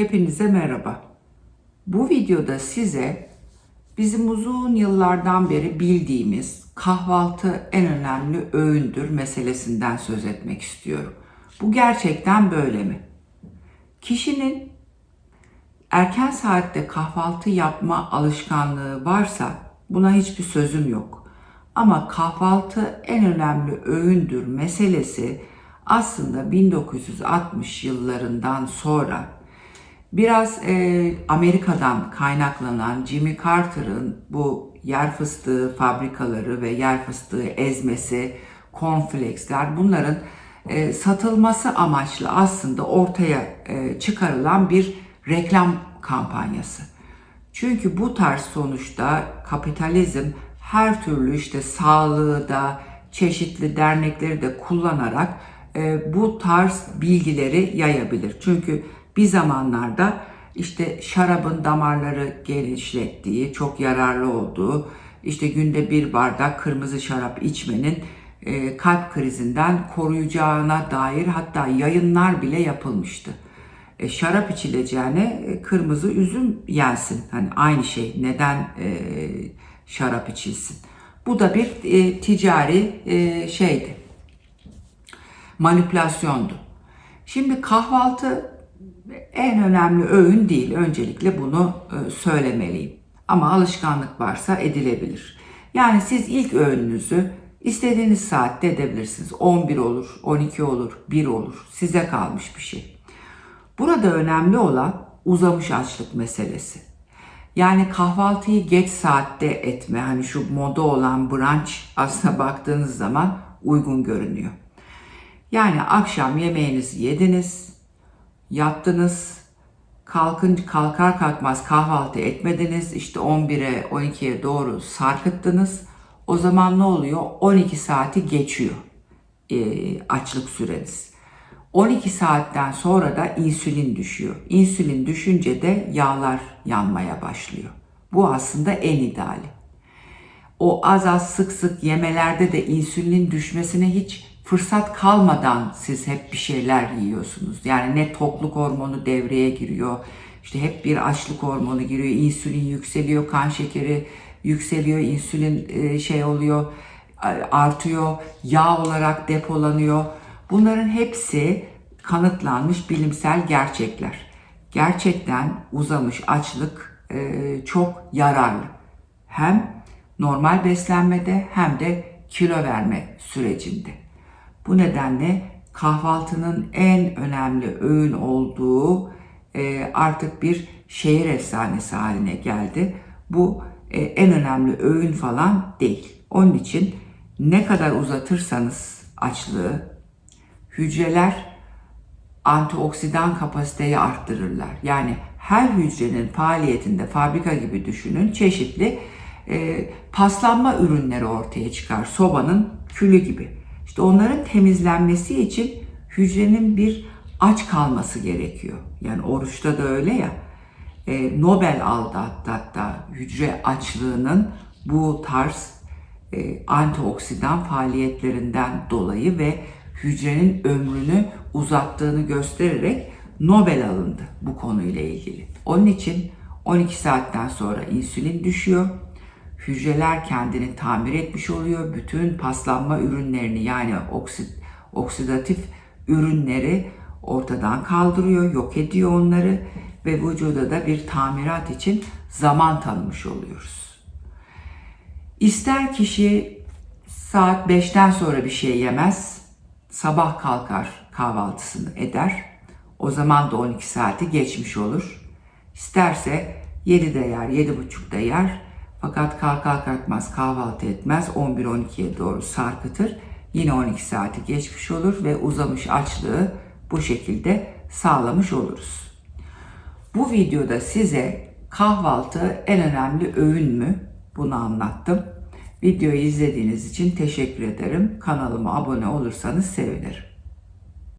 Hepinize merhaba. Bu videoda size bizim uzun yıllardan beri bildiğimiz kahvaltı en önemli öğündür meselesinden söz etmek istiyorum. Bu gerçekten böyle mi? Kişinin erken saatte kahvaltı yapma alışkanlığı varsa buna hiçbir sözüm yok. Ama kahvaltı en önemli öğündür meselesi aslında 1960 yıllarından sonra biraz e, Amerika'dan kaynaklanan Jimmy Carter'ın bu yer fıstığı fabrikaları ve yer fıstığı ezmesi, cornflakesler bunların e, satılması amaçlı aslında ortaya e, çıkarılan bir reklam kampanyası. Çünkü bu tarz sonuçta kapitalizm her türlü işte sağlığı da çeşitli dernekleri de kullanarak e, bu tarz bilgileri yayabilir. Çünkü bir zamanlarda işte şarabın damarları genişlettiği, çok yararlı olduğu, işte günde bir bardak kırmızı şarap içmenin e, kalp krizinden koruyacağına dair hatta yayınlar bile yapılmıştı. E, şarap içileceğine e, kırmızı üzüm yensin. Hani aynı şey. Neden e, şarap içilsin? Bu da bir e, ticari e, şeydi. Manipülasyondu. Şimdi kahvaltı en önemli öğün değil. Öncelikle bunu e, söylemeliyim. Ama alışkanlık varsa edilebilir. Yani siz ilk öğününüzü istediğiniz saatte edebilirsiniz. 11 olur, 12 olur, 1 olur. Size kalmış bir şey. Burada önemli olan uzamış açlık meselesi. Yani kahvaltıyı geç saatte etme, hani şu moda olan brunch aslına baktığınız zaman uygun görünüyor. Yani akşam yemeğinizi yediniz, yattınız, kalkın kalkar kalkmaz kahvaltı etmediniz, işte 11'e 12'ye doğru sarkıttınız. O zaman ne oluyor? 12 saati geçiyor e, açlık süreniz. 12 saatten sonra da insülin düşüyor. İnsülin düşünce de yağlar yanmaya başlıyor. Bu aslında en ideali. O az az sık sık yemelerde de insülin düşmesine hiç fırsat kalmadan siz hep bir şeyler yiyorsunuz. Yani ne tokluk hormonu devreye giriyor. İşte hep bir açlık hormonu giriyor. insülin yükseliyor, kan şekeri yükseliyor, insülin şey oluyor, artıyor, yağ olarak depolanıyor. Bunların hepsi kanıtlanmış bilimsel gerçekler. Gerçekten uzamış açlık çok yararlı. Hem normal beslenmede hem de kilo verme sürecinde. Bu nedenle kahvaltının en önemli öğün olduğu artık bir şehir efsanesi haline geldi. Bu en önemli öğün falan değil. Onun için ne kadar uzatırsanız açlığı hücreler antioksidan kapasiteyi arttırırlar. Yani her hücrenin faaliyetinde fabrika gibi düşünün çeşitli e, paslanma ürünleri ortaya çıkar. Sobanın külü gibi. İşte onların temizlenmesi için hücrenin bir aç kalması gerekiyor. Yani oruçta da öyle ya. E, Nobel aldı hatta, hatta hücre açlığının bu tarz e, antioksidan faaliyetlerinden dolayı ve hücrenin ömrünü uzattığını göstererek Nobel alındı bu konuyla ilgili. Onun için 12 saatten sonra insülin düşüyor. Hücreler kendini tamir etmiş oluyor. Bütün paslanma ürünlerini yani oksit, oksidatif ürünleri ortadan kaldırıyor, yok ediyor onları ve vücuda da bir tamirat için zaman tanımış oluyoruz. İster kişi saat 5'ten sonra bir şey yemez, sabah kalkar kahvaltısını eder. O zaman da 12 saati geçmiş olur. İsterse 7'de yer, 7.30'da yer. Fakat kalkar kalkmaz kahvaltı etmez. 11-12'ye doğru sarkıtır. Yine 12 saati geçmiş olur ve uzamış açlığı bu şekilde sağlamış oluruz. Bu videoda size kahvaltı en önemli öğün mü? Bunu anlattım. Videoyu izlediğiniz için teşekkür ederim. Kanalıma abone olursanız sevinirim.